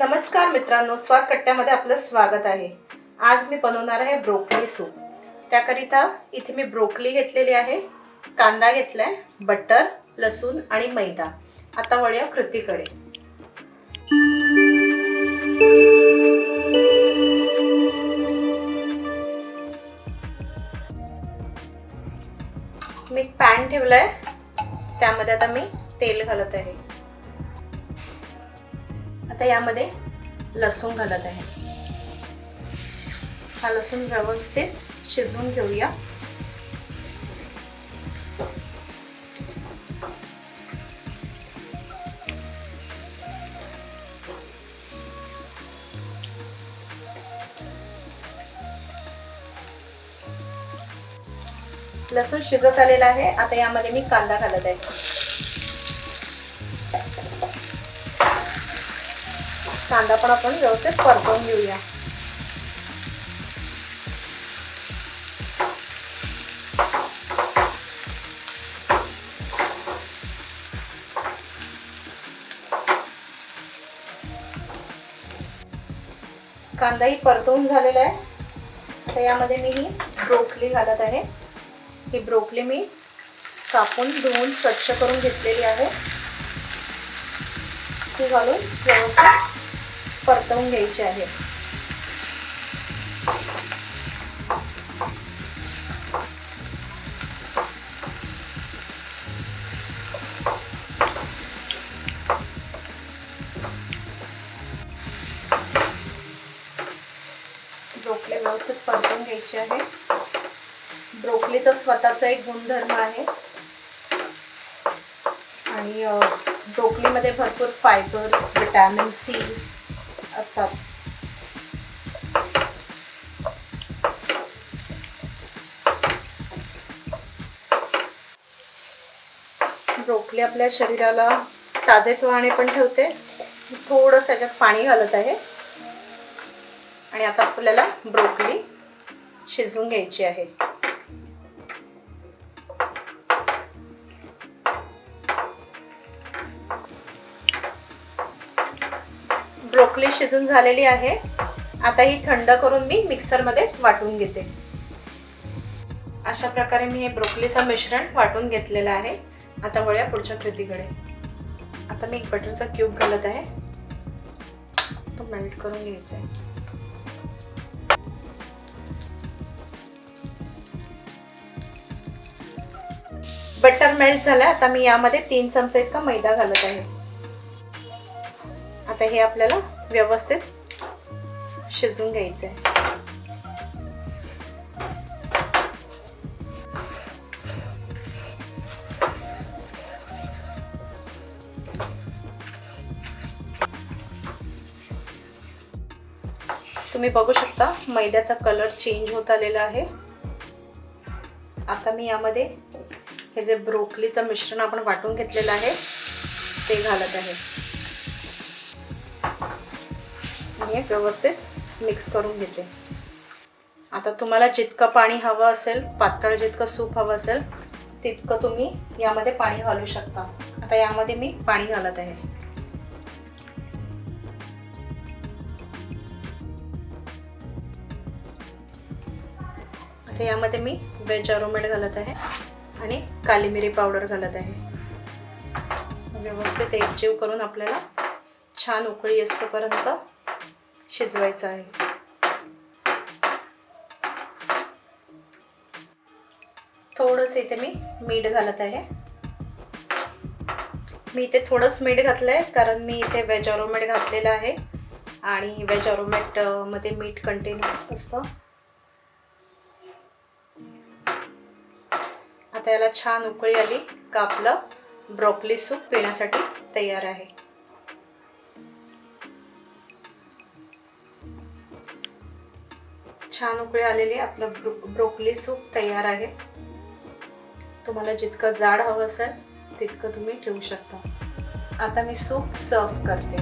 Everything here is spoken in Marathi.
नमस्कार मित्रांनो स्वाद कट्ट्यामध्ये आपलं स्वागत आहे. आज मी बनवणार आहे ब्रोकली सूप. त्याकरिता इथे मी ब्रोकली घेतलेली आहे कांदा घेतला आहे बटर लसूण आणि मैदा. आता वळूया कृतीकडे. मी पॅन आहे त्यामध्ये आता मी तेल घालत आहे. आता यामध्ये लसूण घालत आहे. हा लसूण व्यवस्थित शिजवून घेऊया. लसूण शिजत आलेला आहे. आता यामध्ये मी कांदा घालत आहे. कांदा पण आपण व्यवस्थित परतवून घेऊया. कांदाही परतवून झालेला आहे. तर यामध्ये मी ही ब्रोकली घालत आहे. ही ब्रोकली मी कापून धुवून स्वच्छ करून घेतलेली आहे. ती घालून व्यवस्थित परतवून घ्यायची आहे ब्रोकली व्यवस्थित परतवून घ्यायची आहे ब्रोकलीचा स्वतःचा एक गुणधर्म आहे. आणि ब्रोकलीमध्ये भरपूर फायबर्स विटॅमिन सी असतात. ब्रोकली आपल्या शरीराला ताजेतवाने पण ठेवते. थोडंसं त्याच्यात पाणी घालत आहे. आणि आता आपल्याला ब्रोकली शिजवून घ्यायची आहे. ब्रोकली शिजून झालेली आहे. आता ही थंड करून मी मिक्सरमध्ये वाटून घेते. अशा प्रकारे मी हे ब्रोकलीचं मिश्रण वाटून घेतलेलं आहे. आता वळूया पुढच्या कृतीकडे. आता मी एक बटरचा क्यूब घालत आहे. तो मेल्ट करून घ्यायचा आहे. बटर मेल्ट झालं. आता मी यामध्ये तीन चमचे इतका मैदा घालत आहे. आता हे आपल्याला व्यवस्थित शिजवून घ्यायचं आहे तुम्ही बघू शकता मैद्याचा कलर चेंज होत आलेला आहे. आता मी यामध्ये हे जे ब्रोकलीचं मिश्रण आपण वाटून घेतलेलं आहे ते घालत आहे. हे व्यवस्थित मिक्स करून घेते. आता तुम्हाला जितकं पाणी हवं असेल पातळ जितकं सूप हवं असेल तितकं तुम्ही यामध्ये पाणी घालू शकता. आता यामध्ये मी पाणी घालत आहे. आता यामध्ये मी वेज अरोमेट घालत आहे आणि काली मिरी पावडर घालत आहे. व्यवस्थित एकजीव करून आपल्याला छान उकळी असतोपर्यंत शिजवायचं आहे. थोडंसं इथे मी मीठ घालत आहे. मी इथे थोडंच मीठ घातलं आहे कारण मी इथे वेज ऑरोमेट घातलेलं आहे. आणि वेज ऑरोमेटमध्ये मीठ कंटेन असतं. आता याला छान उकळी आली. का आपलं ब्रोकली सूप पिण्यासाठी तयार आहे. छान उकळी आलेली आपलं ब्रो ब्रोकली सूप तयार आहे. तुम्हाला जितकं जाड हवं असेल तितकं तुम्ही ठेवू शकता. आता मी सूप सर्व करते.